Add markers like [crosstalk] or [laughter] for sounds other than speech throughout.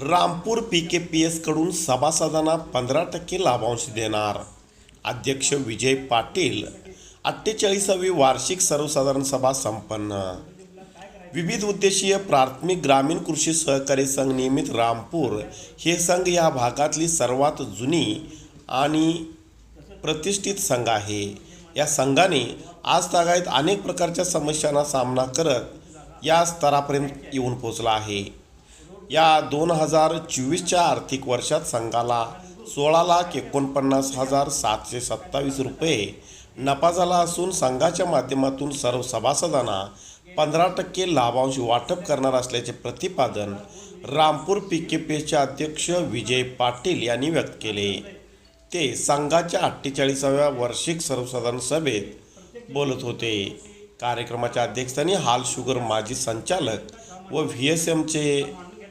Rampur P K P एसकडून सभासदांना पंधरा टक्के लाभांश देणार. अध्यक्ष विजय पाटील अठ्ठेचाळीसावी वार्षिक सर्वसाधारण सभा संपन्न. विविध उद्देशीय प्राथमिक ग्रामीण कृषी सहकारी संघ नियमित रामपूर हे संघ या भागातली सर्वात जुनी आणि प्रतिष्ठित संघ आहे. या संघाने आज तागायत अनेक प्रकारच्या समस्यांना सामना करत या स्तरापर्यंत येऊन पोचला आहे. या दोन हजार चोवीसच्या आर्थिक वर्षात संघाला सोळा लाख एकोणपन्नास हजार सातशे सत्तावीस रुपये नफा झाला असून संघाच्या माध्यमातून सर्व सभासदांना पंधरा टक्के लाभांश वाटप करणार असल्याचे प्रतिपादन रामपूर पी के पी एसचे अध्यक्ष विजय पाटील यांनी व्यक्त केले. ते संघाच्या अठ्ठेचाळीसाव्या वार्षिक सर्वसाधारण सभेत बोलत होते. कार्यक्रमाच्या अध्यक्षस्थानी हाल शुगर माजी संचालक व व्ही एस एमचे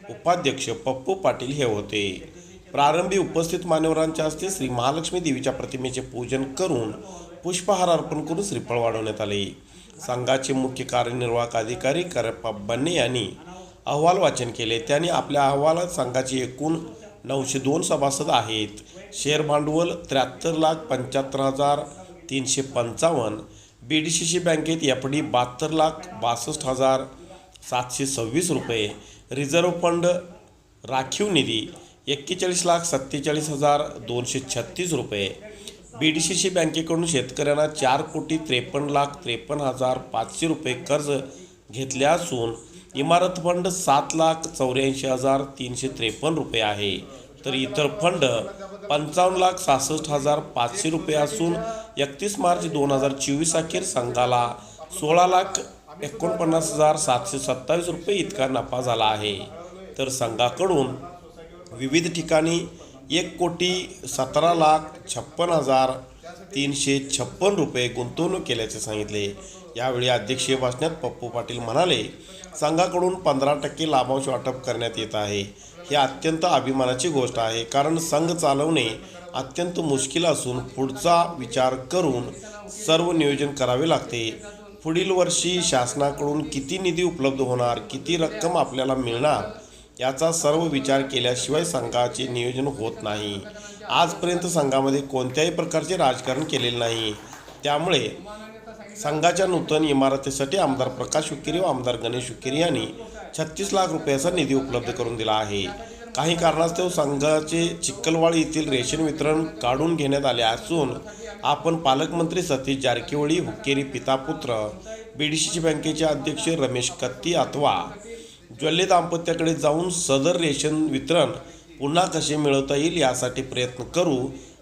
उपाध्यक्ष पप्पू पाटील हे होते. प्रारंभी उपस्थित मान्यवरांच्या हस्ते श्री महालक्ष्मी देवीच्या प्रतिमेचे पूजन करून पुष्पहार अर्पण करून श्रीफळ वाढवण्यात आले. संघाचे मुख्य कार्यनिर्वाहक अधिकारी करप्पा बन्ने यांनी अहवाल वाचन केले. त्यांनी आपल्या अहवालात संघाचे एकूण नऊशे दोन सभासद आहेत. शेअर भांडवल त्र्याहत्तर लाख पंच्याहत्तर हजार तीनशे पंचावन्न बी डी सी सी बँकेत एफ डी बहात्तर लाख बासष्ट हजार सातशे सव्वीस रुपये रिझर्व्ह फंड राखीव निधी एक्केचाळीस लाख सत्तेचाळीस हजार दोनशे छत्तीस रुपये. बी डी सी सी बँकेकडून शेतकऱ्यांना चार कोटी त्रेपन्न लाख त्रेपन्न हजार पाचशे रुपये कर्ज घेतले असून इमारत फंड सात लाख चौऱ्याऐंशी हजार तीनशे त्रेपन्न रुपये आहे. तर इतर फंड पंचावन्न लाख सहासष्ट हजार पाचशे रुपये असून एकतीस मार्च दोन हजार चोवीस अखेर संघाला सोळा लाख एकोणपन्नास हजार सातशे सत्तावीस रुपये इतका नफा झाला आहे. तर संघाकडून विविध ठिकाणी एक कोटी सतरा लाख छप्पन हजार तीनशे छप्पन रुपये गुंतवणूक केल्याचे सांगितले. यावेळी अध्यक्षीय भाषणात पप्पू पाटील म्हणाले संघाकडून पंधरा टक्के लाभांश वाटप करण्यात येत आहे. ही अत्यंत अभिमानाची गोष्ट आहे कारण संघ चालवणे अत्यंत मुश्किल असून पुढचा विचार करून सर्व नियोजन करावे लागते. पुढील वर्षी शासनाकडून किती निधी उपलब्ध होणार किती रक्कम आपल्याला मिळणार याचा सर्व विचार केल्याशिवाय संघाचे नियोजन होत नाही. आजपर्यंत संघामध्ये कोणत्याही प्रकारचे राजकारण केलेले नाही. त्यामुळे संघाच्या नूतन इमारतीसाठी आमदार प्रकाश हुक्केरी व आमदार गणेश हुक्केरी यांनी छत्तीस लाख रुपयाचा निधी उपलब्ध करून दिला आहे. काही कारणास्तव संघाचे चिखलवाड येथील रेशन वितरण काढून घेण्यात आले असून आपण पालकमंत्री सतीश जारकिहोळी हुक्केरी पितापुत्र बीडीसीची बँकेचे अध्यक्ष रमेश कत्ती अथवा ज्वल्ले दाम्पत्याकडे जाऊन सदर रेशन वितरण पुन्हा कसे मिळवता येईल यासाठी प्रयत्न करू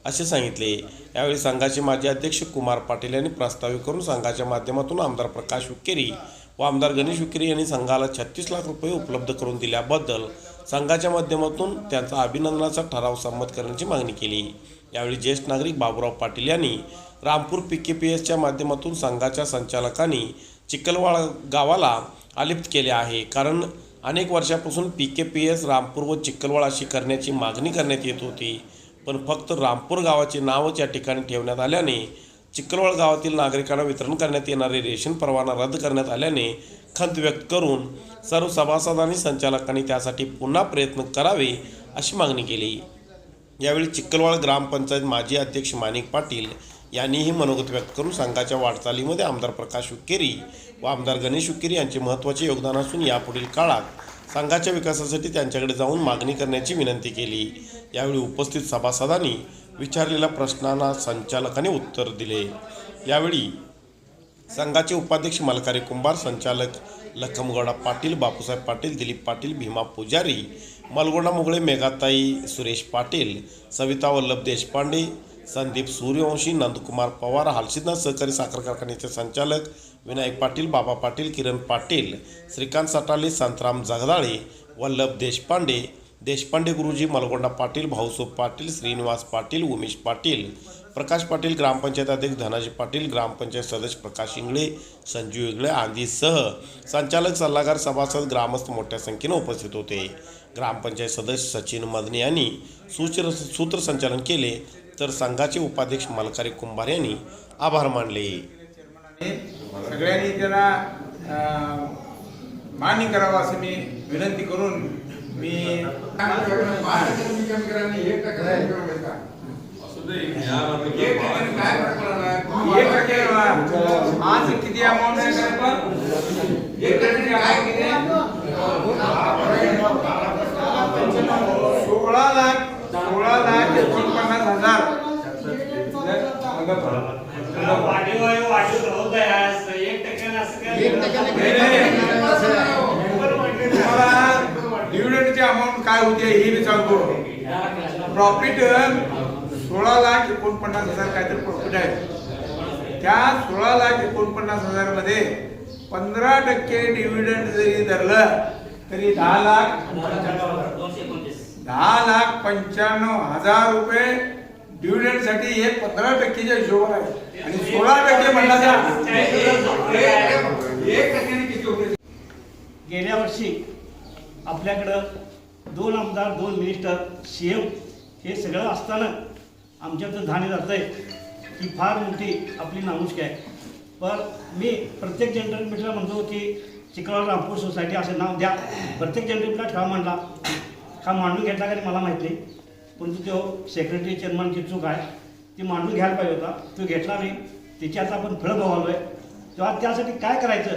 असे सांगितले. यावेळी संघाचे माजी अध्यक्ष कुमार पाटील यांनी प्रस्तावित करून संघाच्या माध्यमातून आमदार प्रकाश हुक्केरी व आमदार गणेश हुक्केरी यांनी संघाला छत्तीस लाख रुपये उपलब्ध करून दिल्याबद्दल संघाच्या माध्यमातून त्यांचा अभिनंदनाचा ठराव संमत करण्याची मागणी केली. यावेळी ज्येष्ठ नागरिक बाबूराव पाटील यांनी रामपूर पी के पी एसच्या माध्यमातून संघाच्या संचालकांनी चिखलवाड गावाला आलिप्त केले आहे. कारण अनेक वर्षापासून P K P S Rampur व चिखलवाड अशी करण्याची मागणी करण्यात येत होती. पण फक्त रामपूर गावाचे नावच या ठिकाणी ठेवण्यात आल्याने चिखलवाड गावातील नागरिकांना वितरण करण्यात येणारे रेशन परवाना रद्द करण्यात आल्याने खंत व्यक्त करून सर्व सभासद आणि संचालकांनी त्यासाठी पुन्हा प्रयत्न करावे अशी मागणी केली. यावेळी चिखलवाड ग्रामपंचायत माजी अध्यक्ष माणिक पाटील यांनीही मनोगत व्यक्त करून संघाच्या वाटचालीमध्ये आमदार प्रकाश हुक्केरी व आमदार गणेश हुक्केरी यांचे महत्त्वाचे योगदान असून यापुढील काळात संघाच्या विकासासाठी त्यांच्याकडे जाऊन मागणी करण्याची विनंती केली. यावेळी उपस्थित सभासदांनी विचारलेल्या प्रश्नांना संचालकांनी उत्तर दिले. यावेळी संघाचे उपाध्यक्ष मलकारी कुंभार संचालक लखमगौडा पाटील बापूसाहेब पाटील दिलीप पाटील भीमा पुजारी मलगोंडा मुगळे मेघाताई सुरेश पाटील सविता वल्लभ देशपांडे संदीप सूर्यवंशी नंदकुमार पवार हालसिद्नाथ सहकारी साखर कारखान्याचे संचालक विनायक पाटील बाबा पाटील किरण पाटील श्रीकांत सटाले संतराम जगदाळे वल्लभ देशपांडे देशपांडे गुरुजी मलगोंडा पाटील भाऊसाहेब पाटील श्रीनिवास पाटील उमेश पाटील प्रकाश पाटील ग्रामपंचायत अध्यक्ष धनाजी पाटील ग्रामपंचायत सदस्य प्रकाश इंगळे संजू इंगळे आदीसह संचालक सल्लागार सभासद ग्रामस्थ मोठ्या संख्येने उपस्थित होते. ग्रामपंचायत सदस्य सचिन मदने यांनी सूचर सूत्रसंचालन केले तर संघाचे उपाध्यक्ष मलकारी कुंभार यांनी आभार मानले. सगळ्यांनी त्याला मान्य करावं असं मी विनंती करून मी आज किती अमाऊंट आहे साहेब एक काय किती सोळा लाख सोळा लाख एकोणपन्नास हजार एक डिव्हिडंडची अमाऊंट काय होते हे मी सांगतो. प्रॉफिट सोळा लाख एकोणपन्नास हजार काहीतरी प्रॉफिट आहे. त्या सोळा लाख एकोणपन्नास हजारमध्ये पंधरा टक्के डिव्हिडंड जरी धरलं तरी दहा लाख दहा लाख पंच्याण्णव हजार रुपये डिव्हिडंडसाठी हे पंधरा टक्केच्या हिशोब आहे. आणि सोळा टक्के म्हणला एक गेल्या वर्षी आपल्याकडं दोन आमदार दोन मिनिस्टर सीएम हे सगळं असताना आमच्यातून धान्य जात आहे ही फार मोठी आपली नामुष्की आहे. पण मी प्रत्येक जनरल मीटला म्हणतो की चिकलवाड रामपूर सोसायटी असं नाव द्या. प्रत्येक जनरल मीटला ठराव मांडला. हा मांडून घेतला का नाही मला माहीत नाही. परंतु तो सेक्रेटरी चेअरमनची चूक आहे. ती मांडून घ्यायला पाहिजे होता. तो घेतला नाही. त्याची आता आपण फळं बघालो आहे तेव्हा त्यासाठी काय करायचं?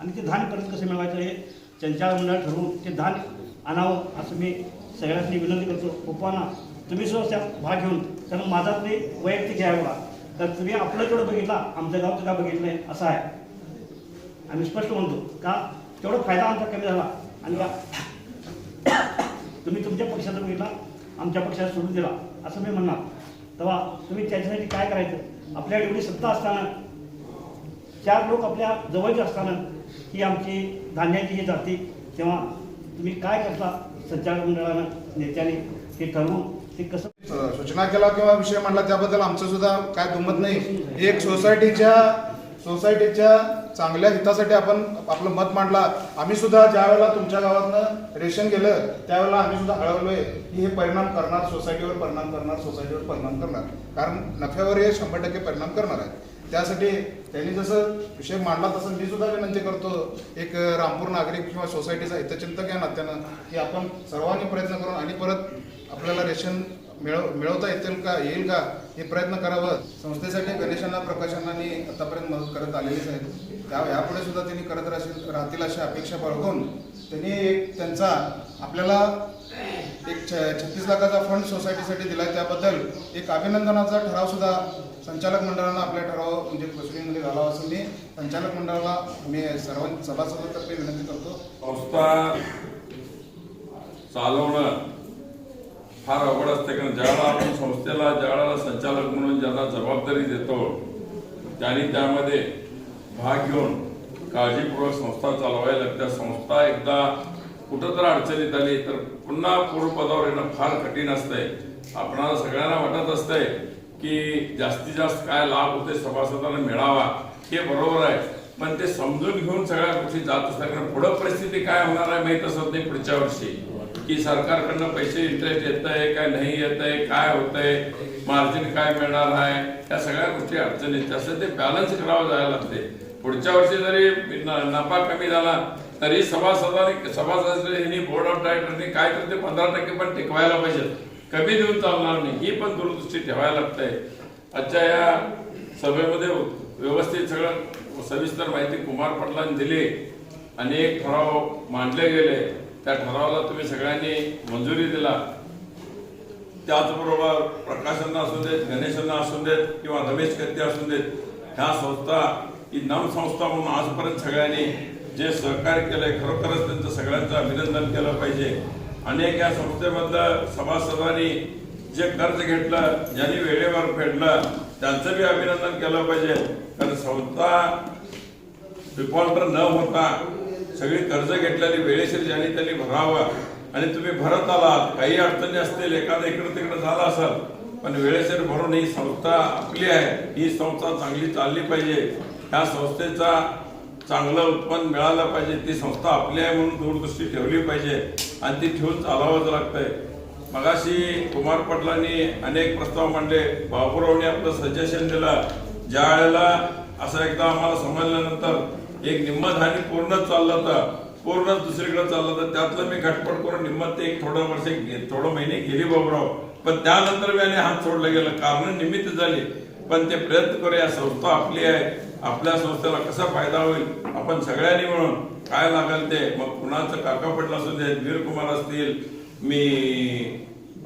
आणि ते धान परत कसं मिळवायचं हे संचालक मंडळ ठरवून ते धान आणावं असं मी सगळ्यांनी विनंती करतो. पप्पांना तुम्ही सुद्धा त्यात भाग घेऊन कारण माझा ते वैयक्तिक घ्यावा तर तुम्ही आपलं तेवढं बघितला आमचं गाव का बघितलं आहे असं आहे. आम्ही स्पष्ट म्हणतो का तेवढा फायदा आमचा कमी झाला. आणि का [coughs] तुम्ही तुमच्या पक्षाचा बघितला आमच्या पक्षाला सोडून दिला असं मी म्हणणार. तेव्हा तुम्ही त्याच्यासाठी काय करायचं? आपल्या एवढी सत्ता असताना चार लोक आपल्या जवळचे असताना ही आमची धान्याची जी जाती तेव्हा तुम्ही काय करता? संचालक मंडळानं नेत्याने हे ठरवून ते कसं सूचना केला किंवा विषय मांडला त्याबद्दल आमचं सुद्धा काय दुमत नाही. एक सोसायटीच्या सोसायटीच्या चांगल्या हितासाठी आपण आपलं मत मांडला. आम्ही सुद्धा ज्या वेळेला तुमच्या गावातनं रेशन गेलं त्यावेळेला आम्ही सुद्धा हळवलोय की हे परिणाम करणार सोसायटीवर परिणाम करणार सोसायटीवर परिणाम करणार. कारण नफ्यावर हे शंभर टक्के परिणाम करणार आहे. त्यासाठी त्यांनी जसं विषय मांडला तसं मी सुद्धा विनंती करतो एक रामपूर नागरिक किंवा सोसायटीचा हितचिंतक या नात्यानं की आपण सर्वांनी प्रयत्न करून आणि परत आपल्याला रेशन मिळव मिळवता येतील का येईल का हे प्रयत्न करावं. संस्थेसाठी गणेशांना प्रकाशनांनी आतापर्यंत मदत करत आलेलीच आहेत त्या यापुढे सुद्धा त्यांनी करत राहतील राहतील अशा अपेक्षा बाळगून त्यांनी एक त्यांचा आपल्याला एक छ- छत्तीस लाखाचा फंड सोसायटीसाठी दिला त्याबद्दल एक अभिनंदनाचा ठराव सुद्धा संचालक मंडळानं आपल्या ठराव म्हणजे प्रोसिडिंगमध्ये घालावा असं मी संचालक मंडळाला मी सर्व सभासदातर्फे विनंती करतो. संस्था चालवणं फार अवघड असते कारण ज्यावेळेला आपण संस्थेला ज्यावेळेला संचालक म्हणून ज्यांना जबाबदारी देतो त्यांनी त्यामध्ये भाग घेऊन काळजीपूर्वक संस्था चालवायला त्या संस्था एकदा कुठं तर अडचणीत आली तर पुन्हा पूर्वपदावर येणं फार कठीण असतंय. आपणाला सगळ्यांना वाटत असतंय की जास्तीत जास्त काय लाभ होते सभासदांना मिळावा हे बरोबर आहे. पण ते समजून घेऊन सगळ्या गोष्टी जात असतात कारण पुढं परिस्थिती काय होणार आहे माहीत असत नाही पुढच्या वर्षी. की सरकारकडनं पैसे इंटरेस्ट येत आहे काय नाही येत आहे काय होत आहे मार्जिन काय मिळणार आहे या सगळ्या गोष्टी अडचणी असं ते बॅलन्स करावं जायला लागते पुढच्या वर्षी जरी नफा कमी झाला तरी सभासदांनी सभासद बोर्ड ऑफ डायरेक्टरनी काय तर ते पंधरा टक्के पण टिकवायला पाहिजे कमी देऊन चालणार नाही ही पण दूरदृष्टी ठेवायला लागते आजच्या या सभेमध्ये व्यवस्थित सगळं सविस्तर माहिती कुमार पाटलांनी दिली. अनेक ठराव मांडले गेले. त्या ठरावाला तुम्ही सगळ्यांनी मंजुरी दिला. त्याचबरोबर प्रकाशांना असू देत गणेशांना असू देत किंवा रमेश कत्ते असू देत ह्या संस्था ही नवसंस्था म्हणून आजपर्यंत सगळ्यांनी जे सहकार्य केलंय खरोखरच त्यांचं सगळ्यांचं अभिनंदन केलं पाहिजे. अनेक या संस्थेमधलं सभासदांनी जे कर्ज घेतलं ज्यांनी वेळेवर फेडलं त्यांचं बी अभिनंदन केलं पाहिजे. कारण संस्था डिफॉल्टर न होता सगळी कर्ज घेतलेली वेळेशीर ज्यांनी त्यांनी भरावं. आणि तुम्ही भरत आलात काही अडचणी असतील एखादं इकडं तिकडं झालं असेल पण वेळेशीर भरून ही संस्था आपली आहे ही संस्था चांगली चालली पाहिजे. ह्या संस्थेचा चांगलं उत्पन्न मिळालं पाहिजे ती संस्था आपली आहे म्हणून दूरदृष्टी ठेवली पाहिजे. आणि ती ठेवून चालवावंच लागतंय. मगाशी कुमार पाटलांनी अनेक प्रस्ताव मांडले. बाबूरावने आपलं सजेशन दिलं. ज्या वेळेला असं एकदा आम्हाला समजल्यानंतर एक निम्म धान्य पूर्णच चाललं होतं पूर्णच दुसरीकडे चाललं तर त्यातलं मी घटपट करून निम्मत ते एक थोडं वर्ष थोडं महिने गेली बाबराव. पण त्यानंतर मी आणि हात सोडलं गेलं. कारण निमित्त झाली. पण ते प्रयत्न करूया संस्था आपली आहे. आपल्या संस्थेला कसा फायदा होईल? आपण सगळ्यांनी मिळून काय लागेल ते? मग कुणाचं काका पडलं असू दे वीर कुमार असतील मी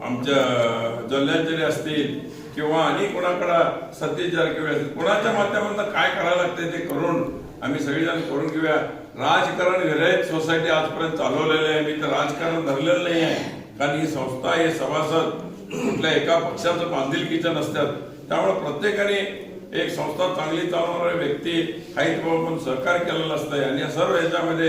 आमच्या जल्यांजली असतील किंवा आणि कोणाकडं सतीश जारकिवे असतील कोणाच्या माध्यमातून काय करायला लागते ते करून आम्ही सगळेजण करून घेऊया. राजकारण विरहित सोसायटी आजपर्यंत चालवलेलं आहे. मी तर राजकारण धरलेलं नाही आहे. कारण ही संस्था हे सभासद कुठल्या एका पक्षाचं बांधिलकीच्या नसतात. त्यामुळे प्रत्येकाने एक संस्था चांगली चालवणारे व्यक्ती काही पण सहकार केलेला असतं असतंय. आणि या सर्व याच्यामध्ये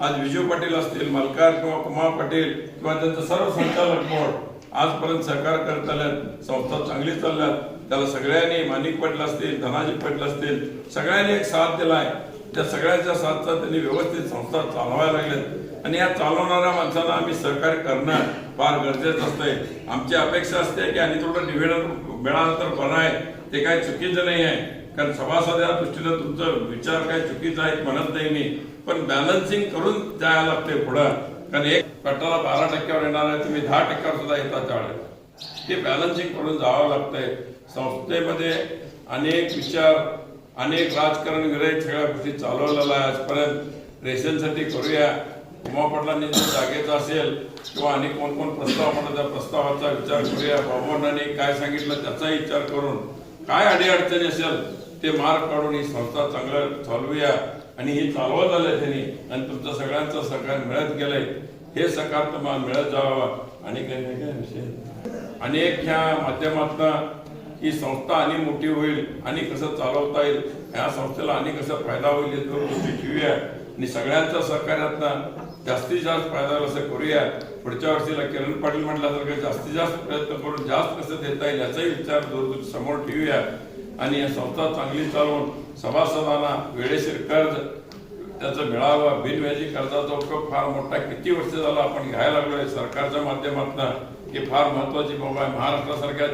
आज विजू पाटील असतील मलकार किंवा कुमार पाटील किंवा त्यांचं सर्व संचालक बोर्ड आजपर्यंत सहकार करत आल्यात संस्था चांगली चालल्यात त्याला सगळ्यांनी माणिक पाटील असतील धनाजी पाटील असतील सगळ्यांनी एक साथ दिलाय. त्या सगळ्यांच्या साथचा त्यांनी व्यवस्थित संस्था चालवायला लागल्यात. आणि या चालवणाऱ्या माणसांना आम्ही सहकार्य करणं फार गरजेचं असतंय. आमची अपेक्षा असते की आणि थोडं निवेदन मिळालं तर बरं आहे. ते काय चुकीचं नाही आहे. कारण सभासद या दृष्टीनं तुमचा विचार काही चुकीचा आहे म्हणत नाही मी. पण बॅलन्सिंग करून जायला लागते पुढं. कारण एक पेट्रोलला बारा टक्क्यावर येणार आहे तुम्ही दहा टक्क्यावर सुद्धा येतात त्यावेळेस. ते बॅलन्सिंग करून जावं लागतंय. संस्थेमध्ये अनेक विचार अनेक राजकारण विरहित सगळ्या गोष्टी चालवलेल्या आहे आजपर्यंत रेशनसाठी करूया. उमा पाटलांनी जर जागेचा असेल किंवा आणि कोण कोण प्रस्ताव म्हणतात त्या प्रस्तावाचा विचार करूया. बाबांनी काय सांगितलं त्याचाही विचार करून. काय अडीअडचणी असेल ते मार्ग काढून ही संस्था चांगलं चालवूया. आणि हे चालवत आलंय त्यांनी. आणि तुमचं सगळ्यांचं सहकार मिळत गेलंय. हे सहकार तुम्हाला मिळत जावा. आणि नाही अनेक ह्या माध्यमातून ही संस्था आणि मोठी होईल आणि कसं चालवता येईल ह्या संस्थेला आणि कसा फायदा होईल हे दोन गोष्टी ठेवूया. आणि सगळ्यांच्या सहकार्यातनं जास्तीत जास्त फायदा असं करूया पुढच्या वर्षीला किरण पाटील म्हटल्यासारखं जास्तीत जास्त प्रयत्न करून जास्त कसं देता येईल याचाही विचार दूरदूर समोर ठेवूया. आणि या संस्था चांगली चालवून सभासदांना वेळेशीर कर्ज त्याचं मिळावं बिनव्याजी कर्जाचा उपयोग फार मोठा किती वर्ष झाला आपण घ्यायला लागलोय सरकारच्या माध्यमातून. हे फार महत्वाची बाब आहे. महाराष्ट्रासारख्या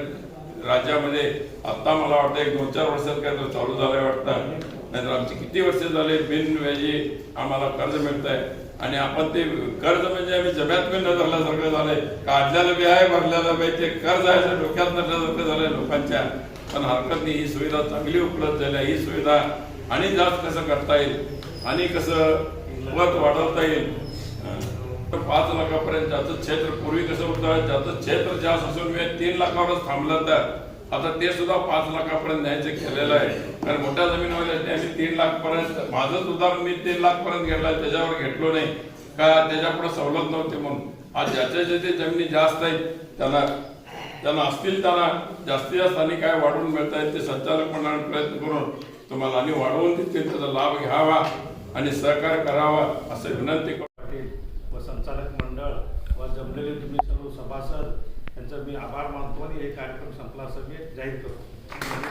राज्यामध्ये आत्ता मला वाटतं एक दोन चार वर्षात काय तर चालू झालंय वाटतं. नाहीतर आमची किती वर्ष झाले बिनव्याजी आम्हाला कर्ज मिळत आहे आणि आपण ते कर्ज म्हणजे आम्ही जम्यात बी न धरल्यासारखं झालंय. काढल्याला बी आहे भरलेलं बी ते कर्ज आहे डोक्यात नसल्यासारखं झालंय लोकांच्या. पण हरकत नाही ही सुविधा चांगली उपलब्ध झाली ही सुविधा आणि जास्त कसं करता येईल आणि कसं वत वाढवता येईल. पाच लाखापर्यंत ज्याचं क्षेत्र पूर्वी कसं होतं ज्याचं क्षेत्र जास्त असून तीन लाखावरच थांबलं तर आता ते सुद्धा पाच लाखापर्यंत न्यायचं केलेलं आहे. कारण मोठ्या जमिनीवर आम्ही तीन लाख पर्यंत माझंच उदाहरण मी तीन लाख पर्यंत घेतलं त्याच्यावर घेतलो नाही. का त्याच्या पुढे सवलत नव्हती म्हणून. आज ज्याच्या ज्याच्या जमिनी जास्त आहेत त्याला त्यांना असतील त्यांना जास्तीत जास्त आणि काय वाढवून मिळत आहेत ते संचालक मंडळाने प्रयत्न करून तुम्हाला आणि वाढवून देतील त्याचा लाभ घ्यावा आणि सहकार करावा असं विनंती व संचालक मंडळ व जमलेले तुम्ही सर्व सभासद यांचा मी आभार मानतो आणि हे कार्यक्रम आपला असं जाहीर करतो.